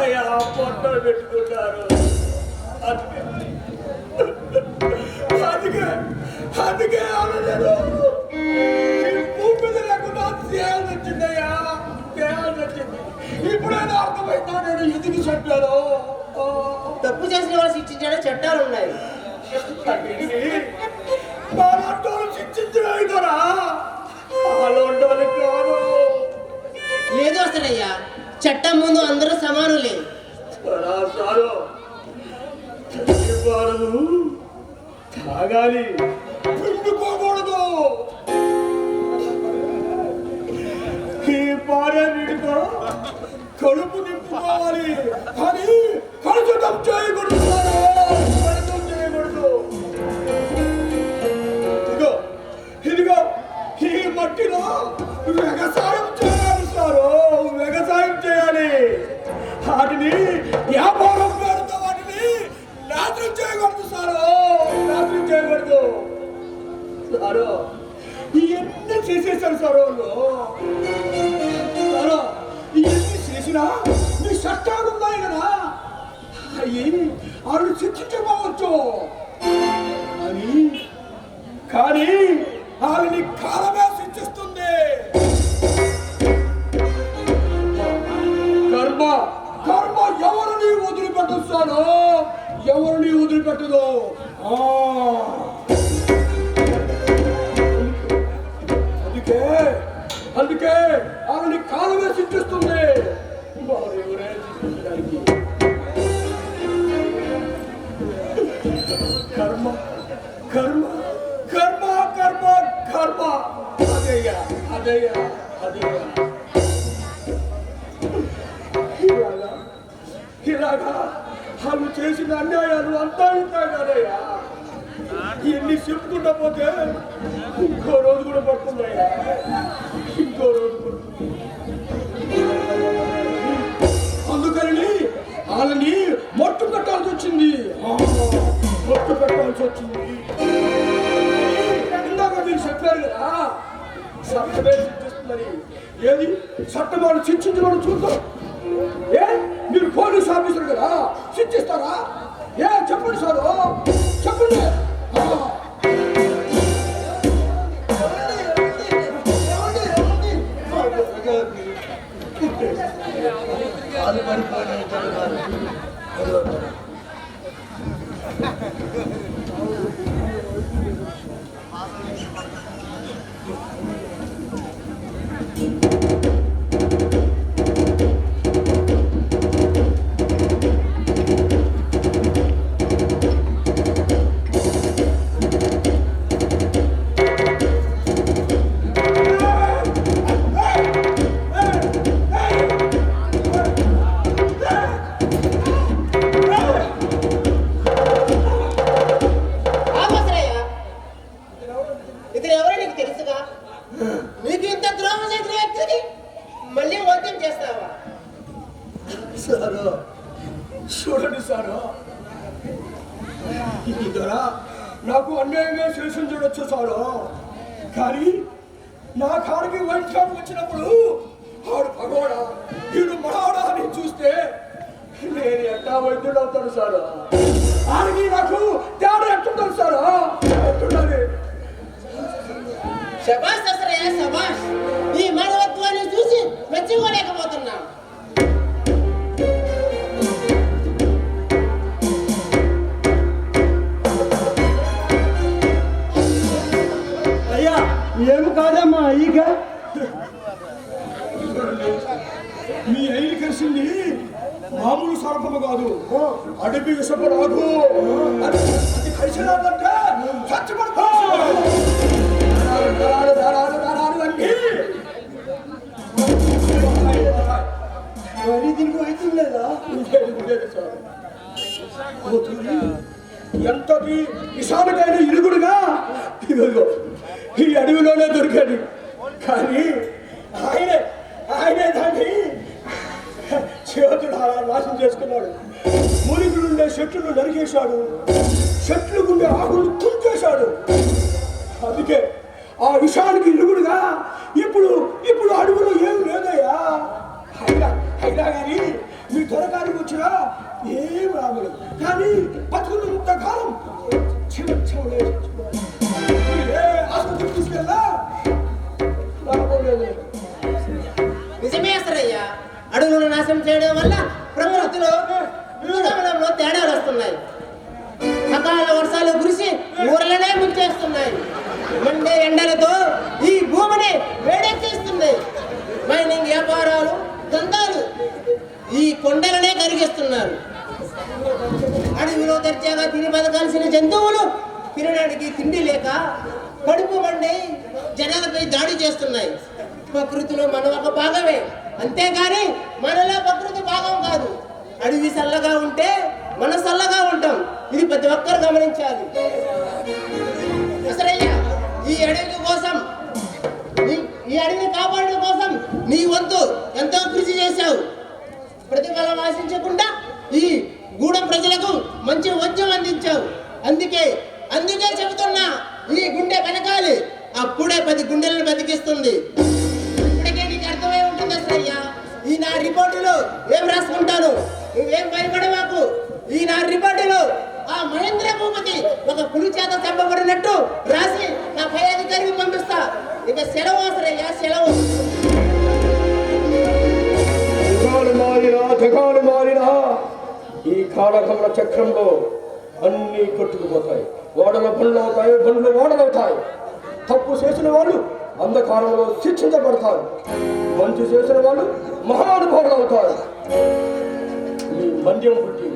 అయ్యా పొట్టలు పెట్టుకుంటారు అందుకే అందుకే ఈ భూమి లేకుండా చేయాల్సి వచ్చిందయ్యా చేయాల్సి వచ్చింది ఇప్పుడైనా అర్థమైందా నేను ఎందుకు చెప్పాను. తప్పు చేసిన వాళ్ళు శిక్షించడం చట్టాలు ఉన్నాయి. మాలాంటోళ్ళు చట్టం ముందు అందరూ సమానులే. తాగాలి పిండుకోకూడదు ఈ నీటితో కడుపు నింపుకోవాలి. సారు. ఇవన్నీ చేసేసారు సార్ వాళ్ళు? సారు ఇవన్నీ చేసినా మీ చట్టాలు ఉన్నాయి కదా? అయ్యి వాళ్ళు శిక్షించకపోవచ్చు అని కానీ వాళ్ళని కాలమే శిక్షిస్తుంది. కర్మ కర్మ ఎవరిని వదిలిపెట్టొస్తానో ఎవరిని వదిలిపెట్టదు? ఆ. అందుకే అందుకే ఆమెని కాలమే శిక్షిస్తుంది వారెవరే శిక్షించడానికి కర్మ కర్మ కర్మ కర్మ కర్మ. అదయ్యా అదయ్యా అదయ్యా ఇలాగా ఇలాగా వాళ్ళు చేసిన అన్యాయాలు అంతా ఇంత కదయ్యా. ఇవన్నీ చెప్పుకుంటా పోతే ఇంకో రోజు కూడా పడుతున్నాయి ఇంకో రోజు అందుకని వాళ్ళని మొట్టు పెట్టాల్సి వచ్చింది. మొట్టు పెట్టాల్సి వచ్చింది. ఇందాక మీరు చెప్పారు కదా చట్టమే శిక్షిస్తుందని ఏది? చట్టం వాళ్ళు శిక్షించమని చూద్దాం ఏ? మీరు పోలీస్ ఆఫీసర్ కదా శిక్షిస్తారా? ఏ చెప్పండి సార్. చెప్పండి. Thank you. సారు? చూడండి సారు. ఈ నాకు అన్యాయంగా శేషం చూడొచ్చు సారు. కానీ నా కాడికి వైట్ షాప్ వచ్చినప్పుడు ఆడు పగోడా వీడు మనవాడా అని చూస్తే నేను ఎట్టా వైద్యుడు అవుతాను సారు? ఆడికి నాకు తేడా ఎట్టుంటాను సారు? ఎట్టుండాలి శబాష్ దసరయ్య శబాష్ ఏమి కాదమ్మా ఈగ మీ ఐదు కలిసింది మామూలు సర్పము కాదు అడవి విషపు రాదు అది అది కలిసినాదంటే చచ్చిపడతా దళాలు, దళాలు, దళాలు అన్నీ. మరి దీనికి అవుతుండేదా ఉండేది, ఉండేది సార్. పోతుంది. ఎంతటి విశాలకైన ఇరుగుడుగా ఇదిగో ఈ అడవిలోనే దొరికాడు. కానీ ఆయనే ఆయనే దాన్ని చేతుడు అలా నాశనం చేసుకున్నాడు. మూలికలుండే చెట్లు నరికేశాడు. చెట్లు గుండె ఆకులు తుంచేశాడు అందుకే ఆ విషయానికి ఇరుగుడుగా ఇప్పుడు ఇప్పుడు అడవిలో ఏం లేదయ్యా. అయినా అయినా కానీ మీ దొరకానికి వచ్చినా ఏం రాగలదు కానీ బతుకున్నంత చేయడం వల్ల ప్రకృతిలో ఋతుగమనంలో తేడాలు వస్తున్నాయి. అకాల వర్షాలు కురిసి ఊర్లనే ముంచేస్తున్నాయి. మండే ఎండలతో ఈ భూమిని వేడెక్కిస్తుంది మైనింగ్ వ్యాపారాలు దందాలు ఈ కొండలనే కరిగిస్తున్నారు. అడవిలో దర్జాగా తిని బతకాల్సిన జంతువులు తినడానికి తిండి లేక కడుపు మండి జనాలపై దాడి చేస్తున్నాయి. ప్రకృతిలో మనం ఒక భాగమే. అంతేగాని మనలో ప్రకృతి భాగం కాదు. అడవి చల్లగా ఉంటే మన చల్లగా ఉంటాం. ఇది ప్రతి ఒక్కరు గమనించాలి. అసలయ్యా ఈ అడవి కోసం ఈ అడవిని కాపాడడం కోసం నీ వంతు ఎంతో కృషి చేశావు. ప్రతిఫలం ఆశించకుండా ఈ గూడెం ప్రజలకు మంచి వద్యం అందించావు. అందుకే అందుకే చెబుతున్నా ఈ గుండె వెనకాలి. అప్పుడే పది గుండెలను బతికిస్తుంది. నా రిపోర్టులో ఏం రాసుకుంటాను? నువ్వేం భయపడవాకు ఈ నా రిపోర్టులో ఆ మహేంద్ర భూపతి ఒక పులి చేత చంపబడినట్టు రాసి నా పై అధికారికి పంపిస్తా. ఇక సెలవు అసలయ్యా సెలవు. జగాలు మారినా ఈ కాలకమల చక్రంలో అన్నీ కొట్టుకుపోతాయి. ఓడల బండ్లు అవుతాయి బండ్లు ఓడలవుతాయి. తప్పు చేసిన వాళ్ళు అంధకారంలో శిక్షించబడతారు. మంచి చేసిన వాళ్ళు మహానుభావులు అవుతారు. ఈ మంద్యం పుట్టి